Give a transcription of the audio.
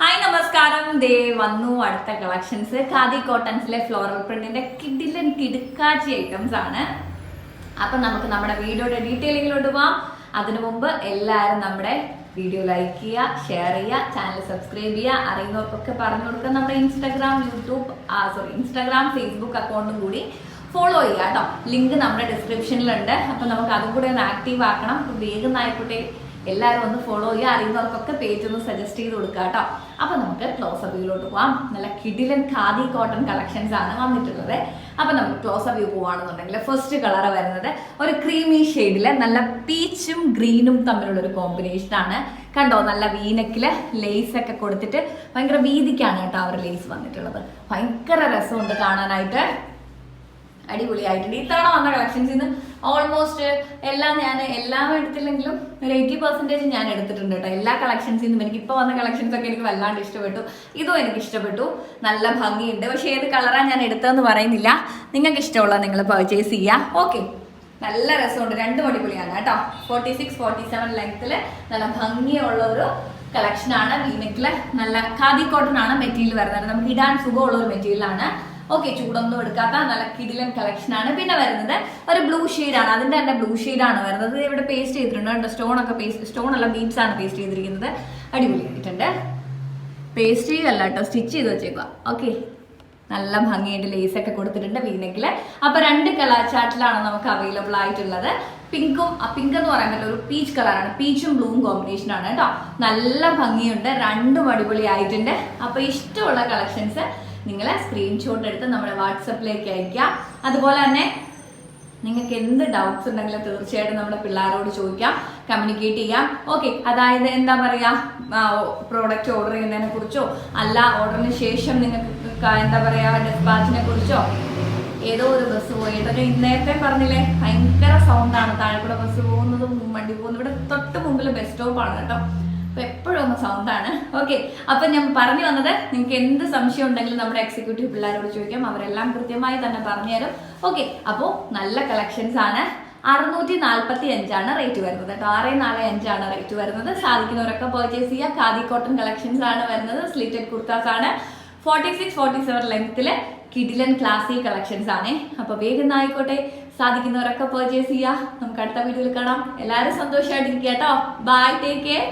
Hi നമസ്കാരം. ദേ വന്നു അടുത്ത കളക്ഷൻസ് ഖാദി കോട്ടൺസിലെ ഫ്ലോറൽ പ്രിന്റിന്റെ കിഡിലൻ കിടുക്കാച്ചി ഐറ്റംസ് ആണ്. അപ്പൊ നമുക്ക് നമ്മുടെ വീഡിയോയുടെ ഡീറ്റെയിലിങ്ങിലോട്ട് പോവാം. അതിനു മുമ്പ് എല്ലാവരും നമ്മുടെ വീഡിയോ ലൈക്ക് ചെയ്യുക ഷെയർ ചെയ്യുക ചാനൽ സബ്സ്ക്രൈബ് ചെയ്യുക അറിയുന്നവർക്കൊക്കെ പറഞ്ഞു കൊടുക്കുക. നമ്മുടെ Instagram YouTube sorry Instagram Facebook അക്കൗണ്ടും കൂടി ഫോളോ ചെയ്യുക കേട്ടോ. ലിങ്ക് നമ്മുടെ ഡിസ്ക്രിപ്ഷനിലുണ്ട് അപ്പൊ നമുക്ക് അതും കൂടി ഒന്ന് ആക്റ്റീവ് ആക്കണം. വേഗം ആയിക്കോട്ടെ എല്ലാവരും ഒന്ന് ഫോളോ ചെയ്യുക. അറിയുന്നവർക്കൊക്കെ പേജ് ഒന്ന് സജസ്റ്റ് ചെയ്ത് കൊടുക്കുക കേട്ടോ. അപ്പൊ നമുക്ക് ക്ലോസ് അപ്പിയിലോട്ട് പോവാം. നല്ല കിഡിലൻ ഖാദി കോട്ടൺ കളക്ഷൻസ് ആണ് വന്നിട്ടുള്ളത്. അപ്പൊ നമുക്ക് ക്ലോസ് അപ്പ് പോവാണെന്നുണ്ടെങ്കിൽ ഫസ്റ്റ് കളർ വരുന്നത് ഒരു ക്രീമി ഷെയ്ഡിൽ നല്ല പീച്ചും ഗ്രീനും തമ്മിലുള്ള ഒരു കോമ്പിനേഷൻ ആണ്. കണ്ടോ? നല്ല വീനക്കിൽ ലേസ് ഒക്കെ കൊടുത്തിട്ട് ഭയങ്കര വീതിക്കാണ് കേട്ടോ അവർ ലേസ് വന്നിട്ടുള്ളത്. ഭയങ്കര രസമുണ്ട് കാണാനായിട്ട്. അടിപൊളിയായിട്ടുണ്ട്. ഇത്തവണ വന്ന കളക്ഷൻസ് ഇന്ന് ഓൾമോസ്റ്റ് എല്ലാം ഞാൻ എല്ലാം എടുത്തില്ലെങ്കിലും ഒരു എയ്റ്റി പെർസെന്റേജ് ഞാൻ എടുത്തിട്ടുണ്ട് കേട്ടോ. എല്ലാ കളക്ഷൻസിൽ നിന്നും എനിക്ക് ഇപ്പോൾ വന്ന കളക്ഷൻസ് ഒക്കെ എനിക്ക് വല്ലാണ്ട് ഇഷ്ടപ്പെട്ടു. ഇതും എനിക്ക് ഇഷ്ടപ്പെട്ടു. നല്ല ഭംഗിയുണ്ട്. പക്ഷേ ഏത് കളറാണ് ഞാൻ എടുത്തതെന്ന് പറയുന്നില്ല. നിങ്ങൾക്ക് ഇഷ്ടമുള്ള നിങ്ങൾ പർച്ചേസ് ചെയ്യുക ഓക്കെ നല്ല രസമുണ്ട്. രണ്ടും അടിപൊളിയാണ് കേട്ടോ. ഫോർട്ടി സിക്സ് ഫോർട്ടി സെവൻ ലെങ്ത്തിൽ നല്ല ഭംഗിയുള്ള ഒരു കളക്ഷനാണ് ആണ് നല്ല ഖാദി കോട്ടൺ ആണ് മെറ്റീരിയൽ വരുന്നത്. നമുക്ക് ഇടാൻ സുഖമുള്ള ഒരു മെറ്റീരിയൽ ആണ്. ഓക്കെ ചൂടൊന്നും എടുക്കാത്ത നല്ല കിടിലൻ കളക്ഷൻ ആണ്. പിന്നെ വരുന്നത് ഒരു ബ്ലൂ ആണ്. അതിന്റെ തന്നെ ബ്ലൂ ആണ് വരുന്നത്. ഇവിടെ പേസ്റ്റ് ചെയ്തിട്ടുണ്ട് സ്റ്റോൺ ഒക്കെ പേസ്റ്റ് സ്റ്റോൺ അല്ല ബീഡ്സ് ആണ് പേസ്റ്റ് ചെയ്തിരിക്കുന്നത്. അടിപൊളിയായിട്ടുണ്ട്. പേസ്റ്റ് ചെയ്യുകയല്ല കേട്ടോ സ്റ്റിച്ച് ചെയ്ത് വെച്ചേക്കുക ഓക്കെ നല്ല ഭംഗിയായിട്ട് ലേസ് ഒക്കെ കൊടുത്തിട്ടുണ്ട് വീനെക്കിൽ അപ്പൊ രണ്ട് കളർ ചാർട്ടിലാണ് നമുക്ക് അവൈലബിൾ ആയിട്ടുള്ളത്. പിങ്കും പിങ്ക് എന്ന് പറയാൻ പറ്റില്ല ഒരു പീച്ച് കളറാണ് പീച്ചും ബ്ലൂവും കോമ്പിനേഷൻ ആണ് കേട്ടോ. നല്ല ഭംഗിയുണ്ട്. രണ്ടും അടിപൊളി ആയിട്ടുണ്ട് അപ്പൊ ഇഷ്ടമുള്ള കളക്ഷൻസ് നിങ്ങൾ സ്ക്രീൻഷോട്ട് എടുത്ത് നമ്മുടെ വാട്സപ്പിലേക്ക് അയക്കാം. അതുപോലെ തന്നെ നിങ്ങൾക്ക് എന്ത് ഡൗട്ട്സ് ഉണ്ടെങ്കിലും തീർച്ചയായിട്ടും നമ്മുടെ പിള്ളേരോട് ചോദിക്കാം കമ്മ്യൂണിക്കേറ്റ് ചെയ്യാം. ഓക്കെ അതായത് എന്താ പറയാ പ്രോഡക്റ്റ് ഓർഡർ ചെയ്യുന്നതിനെ കുറിച്ചോ അല്ല ഓർഡറിന് ശേഷം നിങ്ങൾക്ക് എന്താ പറയാ ഡിസ്പാച്ചിനെ കുറിച്ചോ ഏതോ ഒരു ബസ് പോയി ഇതൊക്കെ പറഞ്ഞില്ലേ ഭയങ്കര സൗണ്ടാണ് താഴെ ബസ് പോകുന്നതും വണ്ടി പോകുന്നതും ഇവിടെ തൊട്ട് മുമ്പിൽ ബസ് സ്റ്റോപ്പാണ് കേട്ടോ. എപ്പോഴും ഒന്ന് സൗണ്ടാണ് ഓക്കെ അപ്പൊ ഞാൻ പറഞ്ഞു വന്നത് നിങ്ങൾക്ക് എന്ത് സംശയം ഉണ്ടെങ്കിലും നമ്മുടെ എക്സിക്യൂട്ടീവ് പിള്ളേരോട് ചോദിക്കാം. അവരെല്ലാം കൃത്യമായി തന്നെ പറഞ്ഞുതരും ഓക്കെ അപ്പോൾ നല്ല കളക്ഷൻസ് ആണ്. അറുന്നൂറ്റി നാൽപ്പത്തി അഞ്ചാണ് റേറ്റ് വരുന്നത് കേട്ടോ. ആറ് നാല് അഞ്ചാണ് റേറ്റ് വരുന്നത്. സാധിക്കുന്നവരൊക്കെ പർച്ചേസ് ചെയ്യുക ഖാദി കോട്ടൺ കളക്ഷൻസ് ആണ് വരുന്നത്. സ്ലിറ്റഡ് കുർത്താസ് ആണ്. ഫോർട്ടി സിക്സ് ഫോർട്ടി സെവൻ ലെങ്ത്തിൽ കിഡിലൻ ക്ലാസി കളക്ഷൻസ് ആണ്. അപ്പോൾ വേഗം ആയിക്കോട്ടെ. സാധിക്കുന്നവരൊക്കെ പർച്ചേസ് ചെയ്യുക നമുക്ക് അടുത്ത വീഡിയോയിൽ കാണാം. എല്ലാവരും സന്തോഷമായിട്ടിരിക്കുക കേട്ടോ. Bye take care